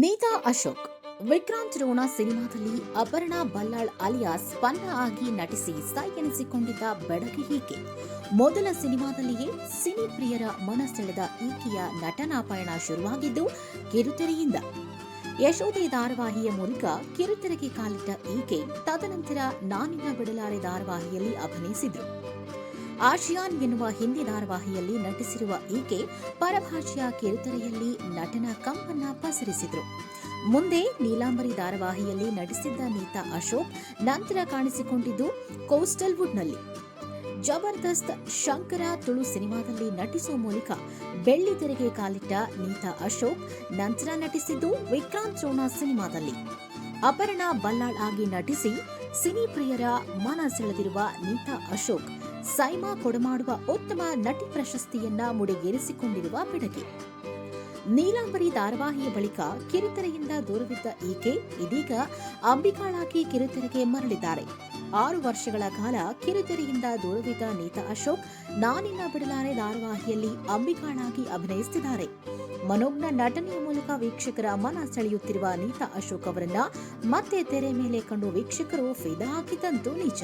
ನೀತಾ ಅಶೋಕ್, ವಿಕ್ರಾಂತ್ ರೋಣ ಸಿನಿಮಾದಲ್ಲಿ ಅಪರ್ಣಾ ಬಲ್ಲಾಳ್ ಅಲಿಯಾಸ್ ಪನ್ನ ಆಗಿ ನಟಿಸಿ ಸೈ ಎನಿಸಿಕೊಂಡಿದ್ದ ಬೆಡಗಿ ಈಕೆ ಮೊದಲ ಸಿನಿಮಾದಲ್ಲಿಯೇ ಸಿನಿ ಪ್ರಿಯರ ಮನಸೆಳೆದ ಈಕೆಯ ನಟನಾ ಪಯಣ ಶುರುವಾಗಿದ್ದು ಕಿರುತೆರೆಯಿಂದ. ಯಶೋಧೆ ಧಾರಾವಾಹಿಯ ಮೂಲಕ ಕಿರುತೆರೆಗೆ ಕಾಲಿಟ್ಟ ಈಕೆ ತದನಂತರ ನಾನಿನ ಬಿಡಲಾರೆ ಧಾರಾವಾಹಿಯಲ್ಲಿ ಅಭಿನಯಿಸಿದ್ರು. ಆಶಿಯಾನ್ ಎನ್ನುವ ಹಿಂದಿ ಧಾರಾವಾಹಿಯಲ್ಲಿ ನಟಿಸಿರುವ ಈಕೆ ಪರಭಾಷೆಯ ಕಿರುತೆರೆಯಲ್ಲಿ ನಟನ ಕಂಪನ್ನ ಪಸರಿಸಿದ್ರು. ಮುಂದೆ ನೀಲಾಂಬರಿ ಧಾರಾವಾಹಿಯಲ್ಲಿ ನಟಿಸಿದ್ದ ನೀತಾ ಅಶೋಕ್ ನಂತರ ಕಾಣಿಸಿಕೊಂಡಿದ್ದು ಕೋಸ್ಟಲ್ ವುಡ್ನಲ್ಲಿ. ಜಬರ್ದಸ್ತ್ ಶಂಕರ ತುಳು ಸಿನಿಮಾದಲ್ಲಿ ನಟಿಸುವ ಮೂಲಕ ಬೆಳ್ಳಿ ತೆರೆಗೆ ಕಾಲಿಟ್ಟ ನೀತಾ ಅಶೋಕ್ ನಂತರ ನಟಿಸಿದ್ದು ವಿಕ್ರಾಂತ್ ರೋಣ ಸಿನಿಮಾದಲ್ಲಿ. ಅಪರ್ಣಾ ಬಲ್ಲಾಳ್ ಆಗಿ ನಟಿಸಿ ಸಿನಿ ಪ್ರಿಯರ ಮನ ಸೆಳೆದಿರುವ ನೀತಾ ಅಶೋಕ್ ಸೈಮಾ ಕೊಡಮಾಡುವ ಉತ್ತಮ ನಟಿ ಪ್ರಶಸ್ತಿಯನ್ನ ಮುಡಿಗೇರಿಸಿಕೊಂಡಿರುವ ಬಿಡಗಿ ನೀಲಾಂಬರಿ ಧಾರಾವಾಹಿಯ ಬಳಿಕ ಕಿರುತೆರೆಯಿಂದ ದೂರವಿದ್ದ ಈಕೆ ಇದೀಗ ಅಂಬಿಕಾಳಾಗಿ ಕಿರುತೆರೆಗೆ ಮರಳಿದ್ದಾರೆ. ಆರು ವರ್ಷಗಳ ಕಾಲ ಕಿರುತೆರೆಯಿಂದ ದೂರವಿದ್ದ ನೀತಾ ಅಶೋಕ್, ನಾನಿನ್ನ ಬಿಡಲಾರೆ ಧಾರಾವಾಹಿಯಲ್ಲಿ ಅಂಬಿಕಾಳಾಗಿ ಅಭಿನಯಿಸುತ್ತಿದ್ದಾರೆ ಮನೋಜ್ಞ ನಟನೆಯ ಮೂಲಕ ವೀಕ್ಷಕರ ಮನ ಸೆಳೆಯುತ್ತಿರುವ ನೀತಾ ಅಶೋಕ್ ಅವರನ್ನ ಮತ್ತೆ ತೆರೆ ಮೇಲೆ ಕಂಡು ವೀಕ್ಷಕರು ಫಿದಾ ಹಾಕಿದಂತೂ ನಿಜ